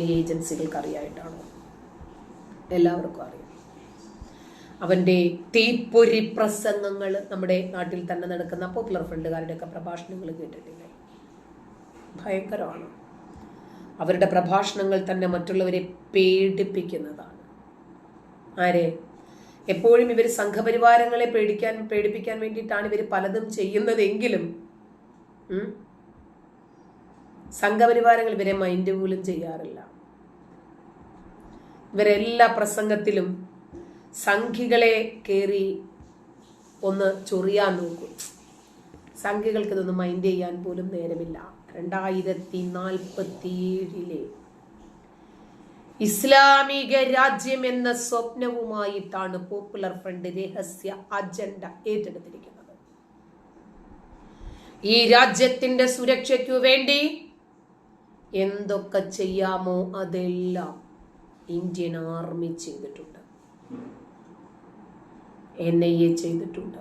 ഏജൻസികൾക്ക് അറിയായിട്ടാണോ എല്ലാവർക്കും അറിയാം. അവന്റെ തീപ്പൊരി പ്രസംഗങ്ങൾ നമ്മുടെ നാട്ടിൽ തന്നെ നടക്കുന്ന പോപ്പുലർ ഫ്രണ്ടുകാരുടെയൊക്കെ പ്രഭാഷണങ്ങൾ കേട്ടിട്ടില്ലേ? ഭയങ്കരമാണ്. അവരുടെ പ്രഭാഷണങ്ങൾ തന്നെ മറ്റുള്ളവരെ പേടിപ്പിക്കുന്നതാണ്. ആരെ? എപ്പോഴും ഇവർ സംഘപരിവാരങ്ങളെ പേടിക്കാൻ പേടിപ്പിക്കാൻ വേണ്ടിയിട്ടാണ് ഇവർ പലതും ചെയ്യുന്നതെങ്കിലും സംഘപരിവാരങ്ങൾ ഇവരെ മൈൻഡ് പോലും ചെയ്യാറില്ല. ഇവരെല്ലാ പ്രസംഗത്തിലും സംഖികളെ കയറി ഒന്ന് ചൊറിയാൻ നോക്കും. സംഘികൾക്ക് ഇതൊന്നും മൈൻഡ് ചെയ്യാൻ പോലും നേരമില്ല. രണ്ടായിരത്തി നാൽപ്പത്തി ഏഴിലെ ഇസ്ലാമിക രാജ്യം എന്ന സ്വപ്നവുമായിട്ടാണ് പോപ്പുലർ ഫ്രണ്ട് രഹസ്യ അജണ്ട ഏറ്റെടുത്തിരിക്കുന്നത്. ഈ രാജ്യത്തിന്റെ സുരക്ഷയ്ക്കു വേണ്ടി എന്തൊക്കെ ചെയ്യാമോ അതെല്ലാം ഇന്ത്യൻ ആർമി ചെയ്തിട്ടുണ്ട്. എൻ ഐ എ ചെയ്തിട്ടുണ്ട്.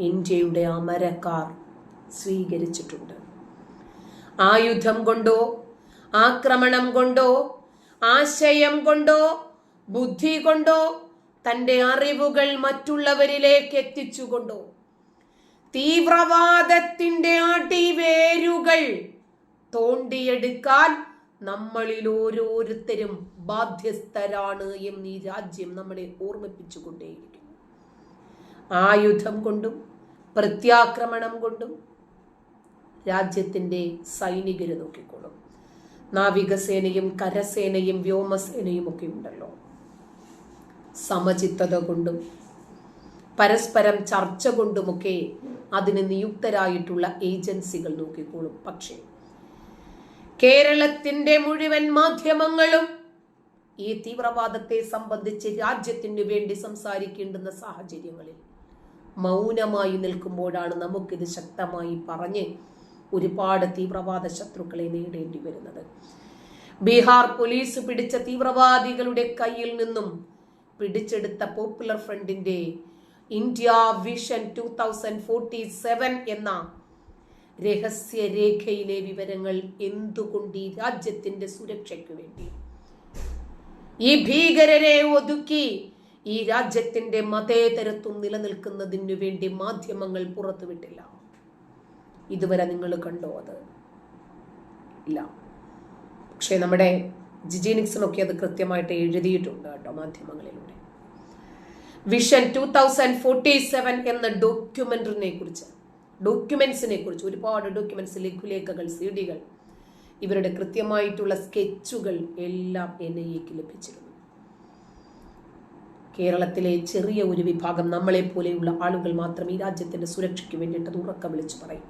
ഇന്ത്യയുടെ അമരക്കാർ സ്വീകരിച്ചിട്ടുണ്ട്. ആയുധം കൊണ്ടോ ആക്രമണം കൊണ്ടോ ആശയം കൊണ്ടോ ബുദ്ധി കൊണ്ടോ തന്റെ അറിവുകൾ മറ്റുള്ളവരിലേക്ക് എത്തിച്ചുകൊണ്ടോ തീവ്രവാദത്തിന്റെ അടിവേരുകൾ തോണ്ടിയെടുക്കാൻ നമ്മളിൽ ഓരോരുത്തരും ബാധ്യസ്ഥരാണ് എന്ന് ഈ രാജ്യം നമ്മളെ ഓർമ്മിപ്പിച്ചുകൊണ്ടേയിരിക്കുന്നു. ആയുധം കൊണ്ടും പ്രത്യാക്രമണം കൊണ്ടും രാജ്യത്തിന്റെ സൈനികരെ നോക്കിക്കോളും. നാവികസേനയും കരസേനയും വ്യോമസേനയും ഒക്കെ ഉണ്ടല്ലോ. സമചിത്തത കൊണ്ടും പരസ്പരം ചർച്ച കൊണ്ടുമൊക്കെ അതിന് നിയുക്തരായിട്ടുള്ള ഏജൻസികൾ നോക്കിക്കോളും. പക്ഷേ കേരളത്തിന്റെ മുഴുവൻ മാധ്യമങ്ങളും ഈ തീവ്രവാദത്തെ സംബന്ധിച്ച് രാജ്യത്തിന് വേണ്ടി സംസാരിക്കേണ്ടുന്ന സാഹചര്യങ്ങളിൽ മൗനമായി നിൽക്കുമ്പോഴാണ് നമുക്കിത് ശക്തമായി പറഞ്ഞ് ഒരുപാട് തീവ്രവാദ ശത്രുക്കളെ നേടേണ്ടി വരുന്നത്. ബീഹാർ പോലീസ് പിടിച്ച തീവ്രവാദികളുടെ കയ്യിൽ നിന്നും പിടിച്ചെടുത്ത പോപ്പുലർ ഫ്രണ്ടിന്റെ India vision two thousand forty seven എന്ന രഹസ്യരേഖയിലെ വിവരങ്ങൾ എന്തുകൊണ്ട് ഈ രാജ്യത്തിന്റെ സുരക്ഷയ്ക്ക് വേണ്ടി? ഈ ഭീകരരെ ഒതുക്കി ഈ രാജ്യത്തിന്റെ മതേതരത്വം നിലനിൽക്കുന്നതിനു വേണ്ടി മാധ്യമങ്ങൾ പുറത്തുവിട്ടില്ല. ഇതുവരെ നിങ്ങൾ കണ്ടോ അത്? ഇല്ല. പക്ഷേ നമ്മുടെ ജിജീനിക്സിനൊക്കെ അത് കൃത്യമായിട്ട് എഴുതിയിട്ടുണ്ട് കേട്ടോ മാധ്യമങ്ങളിലൂടെ. Vision two thousand forty seven എന്ന ഡോക്യുമെന്ററിനെ കുറിച്ച്. ഡോക്യുമെന്റ്സിനെ കുറിച്ച് ഒരുപാട് ഡോക്യുമെന്റ്സ് ലഘുലേഖകൾ സി ഡികൾ ഇവരുടെ കൃത്യമായിട്ടുള്ള സ്കെച്ചുകൾ എല്ലാം എൻ ഐ എക്ക് ലഭിച്ചിരുന്നു. കേരളത്തിലെ ചെറിയ ഒരു വിഭാഗം നമ്മളെ പോലെയുള്ള ആളുകൾ മാത്രം ഈ രാജ്യത്തിന്റെ സുരക്ഷയ്ക്ക് വേണ്ടിയിട്ട് ഉറക്കം വിളിച്ചു പറയും.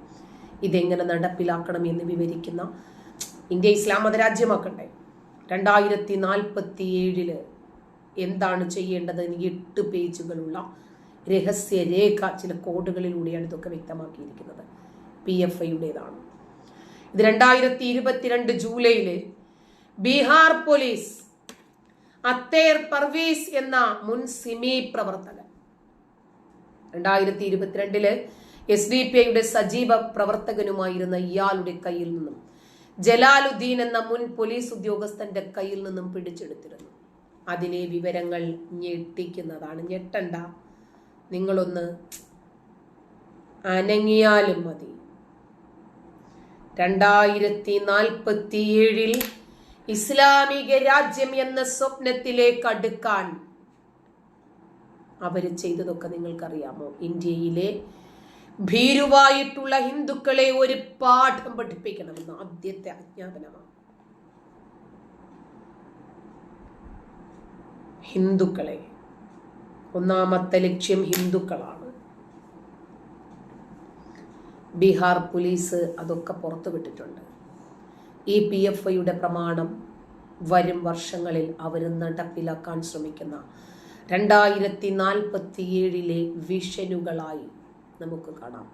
ഇതെങ്ങനെ നടപ്പിലാക്കണം എന്ന് വിവരിക്കുന്ന ഇന്ത്യ ഇസ്ലാം മതരാജ്യമാക്കണ്ടേ രണ്ടായിരത്തി നാൽപ്പത്തി ഏഴിൽ എന്താണ് ചെയ്യേണ്ടത് എട്ട് പേജുകളുള്ള രഹസ്യരേഖ ചില കോഡുകളിലൂടെയാണ് ഇതൊക്കെ വ്യക്തമാക്കിയിരിക്കുന്നത്. പി എഫ് ഐയുടേതാണ്. ഇത് രണ്ടായിരത്തി ഇരുപത്തിരണ്ട് ജൂലൈയിൽ ബീഹാർ പോലീസ് അത്തേർ പർവീസ് എന്ന മുൻ സിമി പ്രവർത്തകൻ രണ്ടായിരത്തി ഇരുപത്തിരണ്ടിൽ എസ് ഡി പി ഐയുടെ സജീവ പ്രവർത്തകനുമായിരുന്ന ഇയാളുടെ കയ്യിൽ നിന്നും ജലാലുദ്ദീൻ എന്ന മുൻ പോലീസ് ഉദ്യോഗസ്ഥന്റെ കയ്യിൽ നിന്നും പിടിച്ചെടുത്തിരുന്നു. അതിനെ വിവരങ്ങൾ ഞെട്ടിക്കുന്നതാണ്. ഞെട്ടണ്ട. നിങ്ങളൊന്ന് അനങ്ങിയാലും മതി. രണ്ടായിരത്തി നാൽപ്പത്തിയേഴിൽ ഇസ്ലാമിക രാജ്യം എന്ന സ്വപ്നത്തിലേക്ക് അടുക്കാൻ അവർ ചെയ്തതൊക്കെ നിങ്ങൾക്കറിയാമോ? ഇന്ത്യയിലെ ഭീരുവായിട്ടുള്ള ഹിന്ദുക്കളെ ഒരു പാഠം പഠിപ്പിക്കണമെന്ന് ആദ്യത്തെ അജ്ഞാപനമാണ് ഹിന്ദുക്കളെ ഒന്നാമത്തെ ലക്ഷ്യം ഹിന്ദുക്കളാണ്. ബീഹാർ പോലീസ് അതൊക്കെ പുറത്തുവിട്ടിട്ടുണ്ട് ഈ പി എഫ് ഐയുടെ പ്രമാണം വരും വർഷങ്ങളിൽ അവർ നടപ്പിലാക്കാൻ ശ്രമിക്കുന്ന രണ്ടായിരത്തി നാൽപ്പത്തി ഏഴിലെ വിഷനുകളായി നമുക്ക് കാണാം.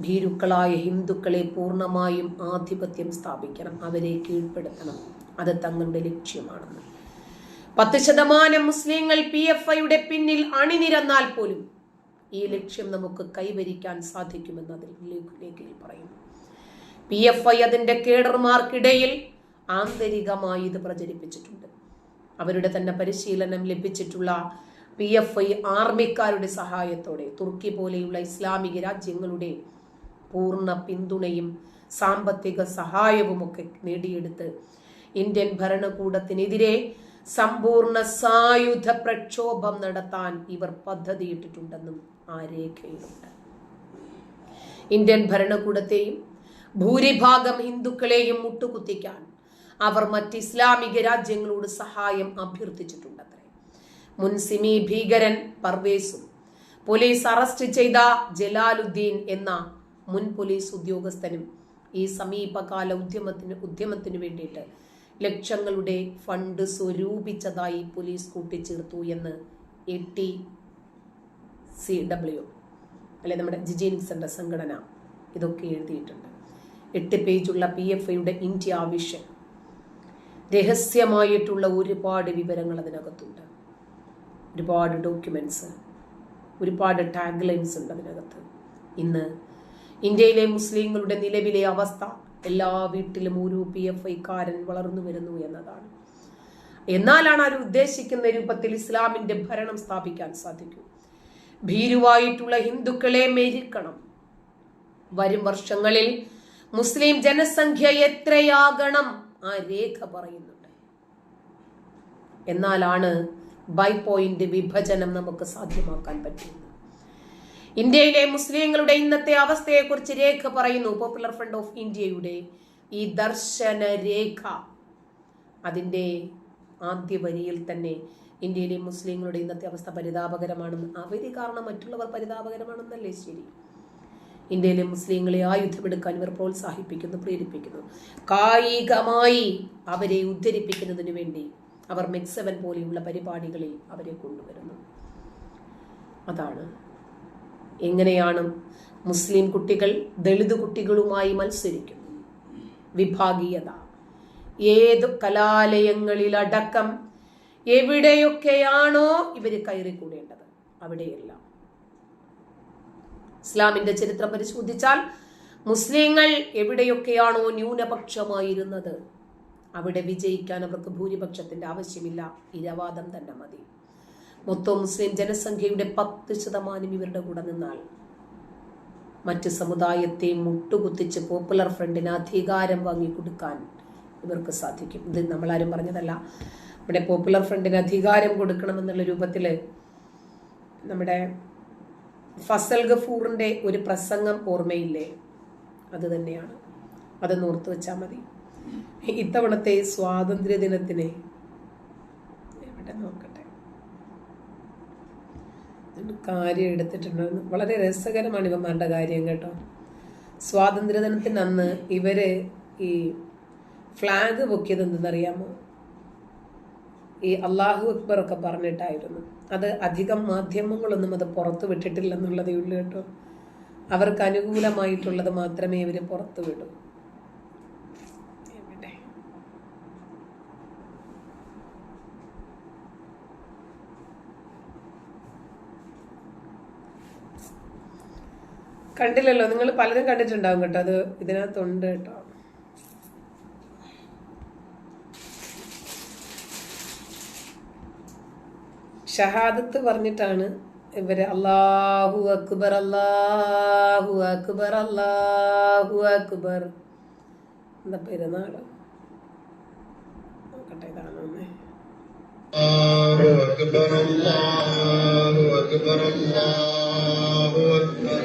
ഭീരുക്കളായ ഹിന്ദുക്കളെ പൂർണമായും ആധിപത്യം സ്ഥാപിക്കണം അവരെ കീഴ്പ്പെടുത്തണം. അത് തങ്ങളുടെ ലക്ഷ്യമാണെന്ന്. പത്ത് ശതമാനം മുസ്ലിങ്ങൾ പി എഫ് ഐയുടെ പിന്നിൽ അണിനിരന്നാൽ പോലും ഈ ലക്ഷ്യം നമുക്ക് കൈവരിക്കാൻ സാധിക്കുമെന്ന് അതിൽ ലേഖനിൽ പറയുന്നു. പി എഫ് ഐ അതിന്റെ കേഡർമാർക്കിടയിൽ ആന്തരികമായി ഇത് പ്രചരിപ്പിച്ചിട്ടുണ്ട്. അവരുടെ തന്നെ പരിശീലനം ലഭിച്ചിട്ടുള്ള പി എഫ് ഐ ആർമിക്കാരുടെ സഹായത്തോടെ തുർക്കി പോലെയുള്ള ഇസ്ലാമിക രാജ്യങ്ങളുടെ പൂർണ പിന്തുണയും സാമ്പത്തിക സഹായവുമൊക്കെ നേടിയെടുത്ത് ഇന്ത്യൻ ഭരണകൂടത്തിനെതിരെ സമ്പൂർണ സായുധ പ്രക്ഷോഭം നടത്താൻ ഇവർ പദ്ധതിയിട്ടിട്ടുണ്ടെന്നും ആ രേഖയിലുണ്ട്. ഇന്ത്യൻ ഭരണകൂടത്തെയും ഭൂരിഭാഗം ഹിന്ദുക്കളെയും മുട്ടുകുത്തിക്കാൻ അവർ മറ്റ് ഇസ്ലാമിക രാജ്യങ്ങളോട് സഹായം അഭ്യർത്ഥിച്ചിട്ടുണ്ടത്രേ. മുൻസിമി ഭീകരൻ പർവേസും പോലീസ് അറസ്റ്റ് ചെയ്ത ജലാലുദ്ദീൻ എന്ന മുൻ പോലീസ് ഉദ്യോഗസ്ഥനും ഈ സമീപകാല ഉദ്യമത്തിന് ഉദ്യമത്തിന് വേണ്ടിയിട്ട് ലക്ഷങ്ങളുടെ ഫണ്ട് സ്വരൂപിച്ചതായി പോലീസ് കൂട്ടിച്ചേർത്തു എന്ന് എ ടി സി ഡബ്ല്യു അല്ലെ നമ്മുടെ ജിജീനിക്സന്റെ സംഘടന ഇതൊക്കെ എഴുതിയിട്ടുണ്ട്. എട്ട് പേജുള്ള പി എഫ് ഐയുടെ ഇന്ത്യ വിഷൻ രഹസ്യമായിട്ടുള്ള ഒരുപാട് വിവരങ്ങൾ അതിനകത്തുണ്ട്. ഒരുപാട് ഡോക്യുമെന്റ്സ് ഒരുപാട് ടാഗ് ലൈൻസ് ഉണ്ട് അതിനകത്ത്. ഇന്ന് ഇന്ത്യയിലെ മുസ്ലിങ്ങളുടെ നിലവിലെ അവസ്ഥ എല്ലാ വീട്ടിലും ഒരു പി എഫ് ഐക്കാരൻ വളർന്നു വരുന്നു എന്നതാണ്. എന്നാലാണ് അവർ ഉദ്ദേശിക്കുന്ന രൂപത്തിൽ ഇസ്ലാമിന്റെ ഭരണം സ്ഥാപിക്കാൻ സാധിക്കൂ. ഭീരുവായിട്ടുള്ള ഹിന്ദുക്കളെ മെരുക്കണം. വരും വർഷങ്ങളിൽ മുസ്ലിം ജനസംഖ്യ എത്രയാകണം? ആ രേഖ പറയുന്നുണ്ട്. എന്നാലാണ് ബൈ പോയിന്റ് വിഭജനം നമുക്ക് സാധ്യമാക്കാൻ പറ്റുന്നത് ഇന്ത്യയിലെ മുസ്ലിങ്ങളുടെ ഇന്നത്തെ അവസ്ഥയെക്കുറിച്ച് രേഖ പറയുന്നു. പോപ്പുലർ ഫ്രണ്ട് ഓഫ് ഇന്ത്യയുടെ ഈ ദർശന രേഖ. അതിന്റെ ആദ്യ വരിയിൽ തന്നെ ഇന്ത്യയിലെ മുസ്ലിങ്ങളുടെ ഇന്നത്തെ അവസ്ഥ പരിതാപകരമാണെന്ന് അവർ കാരണം മറ്റുള്ളവർ പരിതാപകരമാണെന്നല്ലേ ശരി? ഇന്ത്യയിലെ മുസ്ലിങ്ങളെ ആയുധമെടുക്കാൻ ഇവർ പ്രോത്സാഹിപ്പിക്കുന്നു പ്രേരിപ്പിക്കുന്നു. കായികമായി അവരെ ഉദ്ധരിപ്പിക്കുന്നതിന് വേണ്ടി അവർ മെക്സവൻ പോലെയുള്ള പരിപാടികളിൽ അവരെ കൊണ്ടുവരുന്നു. അതാണ് എങ്ങനെയാണ് മുസ്ലിം കുട്ടികൾ ദളിത് കുട്ടികളുമായി മത്സരിക്കും? വിഭാഗീയത. ഏത് കലാലയങ്ങളിലടക്കം എവിടെയൊക്കെയാണോ ഇവർ കയറിക്കൂടേണ്ടത്? അവിടെയെല്ലാം. ഇസ്ലാമിന്റെ ചരിത്രം പരിശോധിച്ചാൽ മുസ്ലിങ്ങൾ എവിടെയൊക്കെയാണോ ന്യൂനപക്ഷമായിരുന്നത് അവിടെ വിജയിക്കാൻ അവർക്ക് ഭൂരിപക്ഷത്തിന്റെ ആവശ്യമില്ല. ഇരവാദം തന്നെ മതി. മൊത്തം മുസ്ലിം ജനസംഖ്യയുടെ പത്ത് ശതമാനം ഇവരുടെ കൂടെ നിന്നാൽ. മറ്റ് സമുദായത്തെ മുട്ടുകുത്തിച്ച് പോപ്പുലർ ഫ്രണ്ടിന് അധികാരം വാങ്ങിക്കൊടുക്കാൻ ഇവർക്ക് സാധിക്കും. ഇത് നമ്മളാരും പറഞ്ഞതല്ല. ഇവിടെ പോപ്പുലർ ഫ്രണ്ടിന് അധികാരം കൊടുക്കണമെന്നുള്ള രൂപത്തിൽ നമ്മുടെ ഫസൽ ഗഫൂറിന്റെ ഒരു പ്രസംഗം ഓർമ്മയില്ലേ? അത് തന്നെയാണ്. അത് ഓർത്ത് വെച്ചാൽ മതി. ഇത്തവണത്തെ സ്വാതന്ത്ര്യ ദിനത്തിന് ഇവിടെ നോക്കട്ടെ? കാര്യം എടുത്തിട്ടുണ്ട്. വളരെ രസകരമാണ് ഇവന്മാരുടെ കാര്യം കേട്ടോ. സ്വാതന്ത്ര്യദിനത്തിന് അന്ന് ഇവർ ഈ ഫ്ലാഗ് പൊക്കിയത് എന്തെന്നറിയാമോ? ഈ അള്ളാഹു അക്ബർ ഒക്കെ പറഞ്ഞിട്ടായിരുന്നു. അത് അധികം മാധ്യമങ്ങളൊന്നും അത് പുറത്തു വിട്ടിട്ടില്ലെന്നുള്ളതേ ഉള്ളൂ കേട്ടോ. അവർക്ക് അനുകൂലമായിട്ടുള്ളത് മാത്രമേ ഇവർ പുറത്തു വിടൂ. കണ്ടില്ലല്ലോ നിങ്ങൾ പലരും കണ്ടിട്ടുണ്ടാവും കേട്ടോ അത് ഇതിനകത്തുണ്ട് കേട്ടോ. ഷഹാദത്ത് പറഞ്ഞിട്ടാണ് ഇവർ അള്ളാഹു അക്ബർ അള്ളാഹു അക്ബർ അള്ളാഹു അക്ബർ. എന്താ പെരുന്നാൾ? നോക്കട്ടെ Allahu അക്ബർ അക്ബർ അക്ബർ.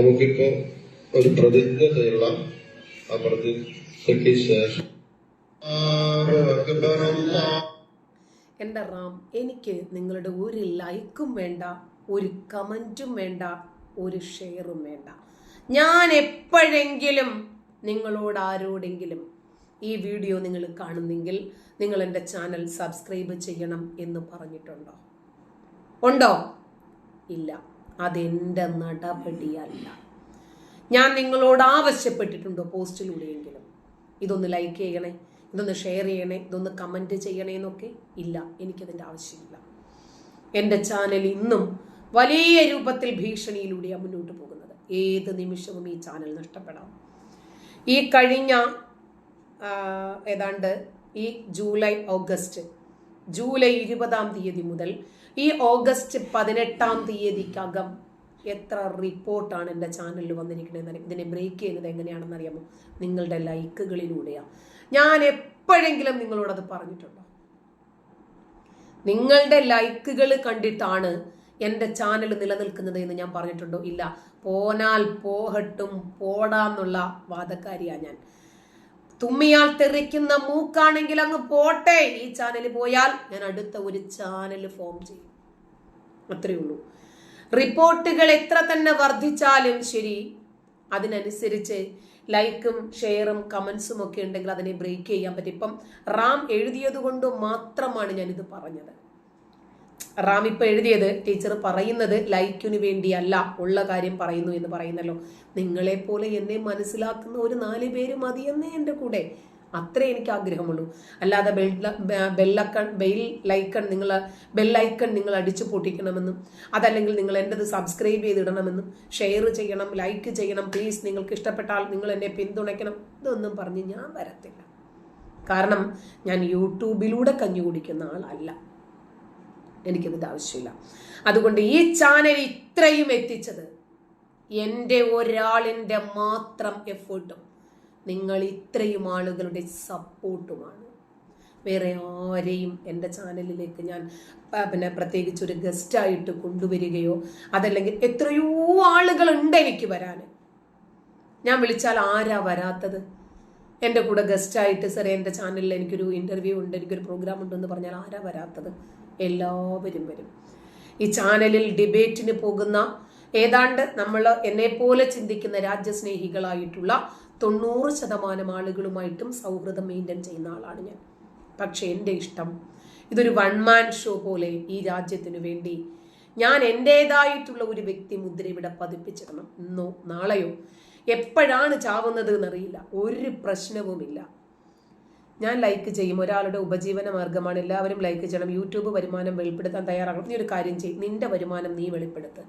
നമുക്കിപ്പോ ഒരു പ്രതിജ്ഞ ചെയ്യണം ആ പ്രതിജ്ഞയ്ക്ക് ശേഷം എന്റെ റാം എനിക്ക് നിങ്ങളുടെ ഒരു ലൈക്കും വേണ്ട ഒരു കമന്റും വേണ്ട ഒരു ഷെയറും വേണ്ട. ഞാൻ എപ്പോഴെങ്കിലും നിങ്ങളോട് ആരോടെങ്കിലും ഈ വീഡിയോ നിങ്ങൾ കാണുന്നെങ്കിൽ നിങ്ങൾ എന്റെ ചാനൽ സബ്സ്ക്രൈബ് ചെയ്യണം എന്ന് പറഞ്ഞിട്ടുണ്ടോ? ഉണ്ടോ? ഇല്ല. അതെന്റെ നടപടിയല്ല. ഞാൻ നിങ്ങളോട് ആവശ്യപ്പെട്ടിട്ടുണ്ട് പോസ്റ്റിലൂടെയെങ്കിലും? ഇതൊന്ന് ലൈക്ക് ചെയ്യണേ ഇതൊന്ന് ഷെയർ ചെയ്യണേ ഇതൊന്ന് കമന്റ് ചെയ്യണേ എന്നൊക്കെ? ഇല്ല എനിക്കതിന്റെ ആവശ്യമില്ല. എന്റെ ചാനൽ ഇന്നും വലിയ രൂപത്തിൽ ഭീഷണിയിലൂടെയാണ് മുന്നോട്ട് പോകുന്നത്. ഏത് നിമിഷവും ഈ ചാനൽ നഷ്ടപ്പെടാം. ഈ കഴിഞ്ഞ ഏതാണ്ട് ഈ ജൂലൈ ഓഗസ്റ്റ് ജൂലൈ ഇരുപതാം തീയതി മുതൽ ഈ ഓഗസ്റ്റ് പതിനെട്ടാം തീയതിക്കകം എത്ര റിപ്പോർട്ടാണ് എന്റെ ചാനലിൽ വന്നിരിക്കുന്നത് ഇതിനെ ബ്രേക്ക് ചെയ്യുന്നത് എങ്ങനെയാണെന്ന് അറിയാമോ? നിങ്ങളുടെ ലൈക്കുകളിലൂടെയാണ് ഞാൻ എപ്പോഴെങ്കിലും നിങ്ങളോടത് പറഞ്ഞിട്ടുണ്ടോ? നിങ്ങളുടെ ലൈക്കുകൾ കണ്ടിട്ടാണ് എന്റെ ചാനൽ നിലനിൽക്കുന്നത് എന്ന് ഞാൻ പറഞ്ഞിട്ടുണ്ടോ? ഇല്ല. പോനാൽ പോഹട്ടും പോടാന്നുള്ള വാദക്കാരിയാണ് ഞാൻ. തുമ്മിയാൽ തെറിക്കുന്ന മൂക്കാണെങ്കിൽ അങ്ങ് പോട്ടെ. ഈ ചാനൽ പോയാൽ ഞാൻ അടുത്ത ഒരു ചാനൽ ഫോം ചെയ്യും. അത്രയേ ഉള്ളൂ. റിപ്പോർട്ടുകൾ എത്ര തന്നെ വർദ്ധിച്ചാലും ശരി അതിനനുസരിച്ച് ലൈക്കും ഷെയറും കമൻസും ഒക്കെ ഉണ്ടെങ്കിൽ അതിനെ ബ്രേക്ക് ചെയ്യാൻ പറ്റും. ഇപ്പം റാം എഴുതിയത് കൊണ്ട് മാത്രമാണ് ഞാനിത് പറഞ്ഞത്. റാം ഇപ്പൊ എഴുതിയത് ടീച്ചർ പറയുന്നത് ലൈക്കിനു വേണ്ടിയല്ല ഉള്ള കാര്യം പറയുന്നു എന്ന് പറയുന്നല്ലോ. നിങ്ങളെപ്പോലെ എന്നെ മനസ്സിലാക്കുന്ന ഒരു നാല് പേര് മതിയെന്നേ എന്റെ കൂടെ. അത്രേ എനിക്ക് ആഗ്രഹമുള്ളൂ. അല്ലാതെ ബെല്ലക്കൺ ബെയിൽ ലൈക്കൺ നിങ്ങൾ ബെല്ലൈക്കൺ നിങ്ങൾ അടിച്ചു പൊട്ടിക്കണമെന്നും അതല്ലെങ്കിൽ നിങ്ങൾ എന്റെത് സബ്സ്ക്രൈബ് ചെയ്തിടണമെന്നും ഷെയർ ചെയ്യണം ലൈക്ക് ചെയ്യണം പ്ലീസ് നിങ്ങൾക്ക് ഇഷ്ടപ്പെട്ടാൽ നിങ്ങൾ എന്നെ പിന്തുണയ്ക്കണം ഇതൊന്നും പറഞ്ഞ് ഞാൻ വരത്തില്ല. കാരണം ഞാൻ യൂട്യൂബിലൂടെ കഞ്ഞു കുടിക്കുന്ന ആളല്ല. എനിക്കതിന്റെ ആവശ്യമില്ല. അതുകൊണ്ട് ഈ ചാനൽ ഇത്രയും എത്തിച്ചത് എന്റെ ഒരാളിന്റെ മാത്രം എഫേർട്ടും നിങ്ങൾ ഇത്രയും ആളുകളുടെ സപ്പോർട്ടുമാണ്. വേറെ ആരെയും എന്റെ ചാനലിലേക്ക് ഞാൻ പിന്നെ പ്രത്യേകിച്ച് ഒരു ഗസ്റ്റായിട്ട് കൊണ്ടുവരികയോ അതല്ലെങ്കിൽ എത്രയോ ആളുകളുണ്ട് എനിക്ക് വരാൻ. ഞാൻ വിളിച്ചാൽ ആരാ വരാത്തത്? എന്റെ കൂടെ ഗസ്റ്റായിട്ട് സാറേ എന്റെ ചാനലിൽ എനിക്കൊരു ഇന്റർവ്യൂ ഉണ്ട് എനിക്കൊരു പ്രോഗ്രാം ഉണ്ടെന്ന് പറഞ്ഞാൽ ആരാ വരാത്തത്? എല്ലാവരും വരും. ഈ ചാനലിൽ ഡിബേറ്റിന് പോകുന്ന ഏതാണ്ട് നമ്മൾ എന്നെപ്പോലെ ചിന്തിക്കുന്ന രാജ്യസ്നേഹികളായിട്ടുള്ള തൊണ്ണൂറ് ശതമാനം ആളുകളുമായിട്ടും സൗഹൃദം മെയിന്റെയിൻ ചെയ്യുന്ന ആളാണ് ഞാൻ. പക്ഷേ എന്റെ ഇഷ്ടം ഇതൊരു വൺ മാൻ ഷോ പോലെ ഈ രാജ്യത്തിനു വേണ്ടി ഞാൻ എന്റേതായിട്ടുള്ള ഒരു വ്യക്തി മുദ്ര ഇവിടെ പതിപ്പിച്ചിടണം. ഇന്നോ നാളെയോ എപ്പോഴാണ് ചാവുന്നത് എന്നറിയില്ല. ഒരു പ്രശ്നവുമില്ല. ഞാൻ ലൈക്ക് ചെയ്യും. ഒരാളുടെ ഉപജീവന മാർഗമാണ് എല്ലാവരും ലൈക്ക് ചെയ്യണം. യൂട്യൂബ് വരുമാനം വെളിപ്പെടുത്താൻ തയ്യാറാകണം. നീ ഒരു കാര്യം ചെയ്യും. നിന്റെ വരുമാനം നീ വെളിപ്പെടുത്ത്.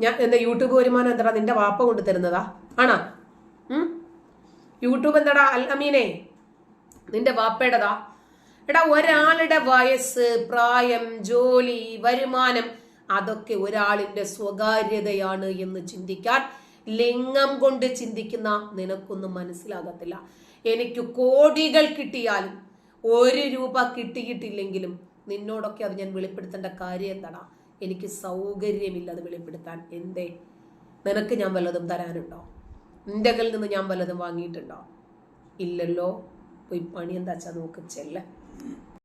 ഞാൻ എന്താ യൂട്യൂബ് വരുമാനം എന്താ നിന്റെ വാപ്പ കൊണ്ട് തരുന്നതാ? ആണാ? യൂട്യൂബ് എന്താടാ? അൽ അമീനെ. നിന്റെ വാപ്പയുടെതാ എടാ ഒരാളുടെ വയസ്സ് പ്രായം ജോലി വരുമാനം അതൊക്കെ ഒരാളിന്റെ സ്വകാര്യതയാണ് എന്ന് ചിന്തിക്കാൻ ലിംഗം കൊണ്ട് ചിന്തിക്കുന്ന നിനക്കൊന്നും മനസ്സിലാകത്തില്ല. എനിക്ക് കോടികൾ കിട്ടിയാലും ഒരു രൂപ കിട്ടിയിട്ടില്ലെങ്കിലും നിന്നോടൊക്കെ അത് ഞാൻ വെളിപ്പെടുത്തേണ്ട കാര്യം എന്താണ് എനിക്ക് സൗകര്യമില്ല അത് വെളിപ്പെടുത്താൻ. എന്തേ? നിനക്ക് ഞാൻ വല്ലതും തരാനുണ്ടോ? നിന്റെ കയ്യിൽ നിന്ന് ഞാൻ വല്ലതും വാങ്ങിയിട്ടുണ്ടോ? ഇല്ലല്ലോ. പോയി പണി എന്താ വെച്ചാൽ നോക്ക് ചെല്ല.